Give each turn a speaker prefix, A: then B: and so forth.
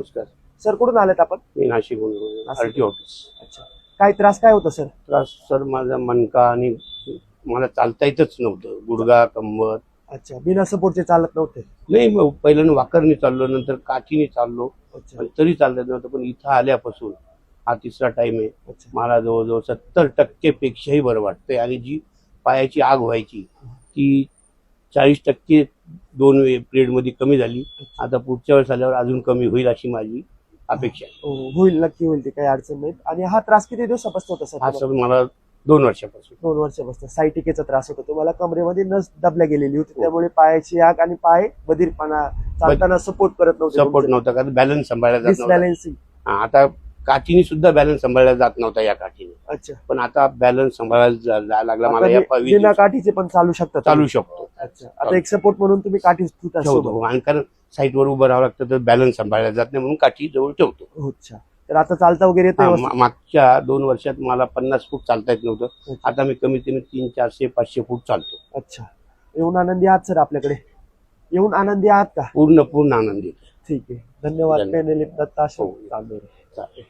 A: नमस्कार
B: सर कुठून आलेत आपण?
A: मी नाशिकहून
B: नाशिक.
A: RT office.
B: अच्छा. काय त्रास काय होता सर?
A: त्रास सर माझा मणका आणि मला चालता येतच नव्हतं. गुडगा कंबर.
B: अच्छा. बिना सपोर्टचे चालत नव्हते?
A: नाही मग पहिल्यांदा वाकरने चाललो नंतर काठीने चाललो.
B: अच्छा.
A: पण तरी चालत नव्हतं पण इथं आल्यापासून हा तिसरा टाइम आहे.
B: अच्छा.
A: मला जवळजवळ सत्तर टक्के पेक्षाही बरं वाटतंय. आणि जी पायाची आग व्हायची ती चाळीस टक्के दोन पिरियडमध्ये कमी झाली. आता पुढच्या वेळेस आल्यावर अजून कमी होईल अशी माझी अपेक्षा आहे.
B: हो, होईल नक्की होईल ते काही अडचण नाही. आणि हा त्रास किती दिवसापासून होता सर
A: हा? सर मला दोन वर्षापासून.
B: दोन वर्षापासून. सायटिकेचा त्रास होता. तुम्हाला कमरेमध्ये नस दबल्या गेलेली होती.
A: हो.
B: त्यामुळे पायाची आग आणि पाय बधीरपणा चालताना सपोर्ट करत नव्हते
A: सपोर्ट नव्हता कारण बॅलन्स सांभाळला जात नव्हता.
B: डिसबॅलन्सिंग
A: हा, आता काठीने सुद्धा बॅलन्स सांभाळला जात नव्हता या काठीने.
B: अच्छा.
A: पण आता बॅलन्स सांभाळायला जा- जायला लागला मला या
B: बिना
A: दिवसात
B: काठीचे पण चालू शकतात
A: चालू शकतो.
B: अच्छा. आता एक सपोर्ट म्हणून तुम्ही काठी ठेवता
A: ठेवतो.
B: सोबत.
A: आणि कारण साईटवर उभं राहावं लागतं तर बॅलन्स सांभाळला जात नाही म्हणून काठी जवळ ठेवतो.
B: हो, अच्छा. तर आता चालता वगैरे
A: हा? मा- मागच्या दोन वर्षात मला पन्नास फूट चालता येत नव्हतं.
B: अच्छा.
A: आता मी कमीत कमी तीन चारशे पाचशे फूट चालतो.
B: अच्छा. येऊन आनंदी आहात सर आपल्याकडे? येऊन आनंदी आहात का?
A: पूर्ण पूर्ण आनंदी.
B: ठीक आहे. धन्यवाद.
A: धन्यवाद.
B: पेनेलिप दत्ता. चालू
A: चालेल.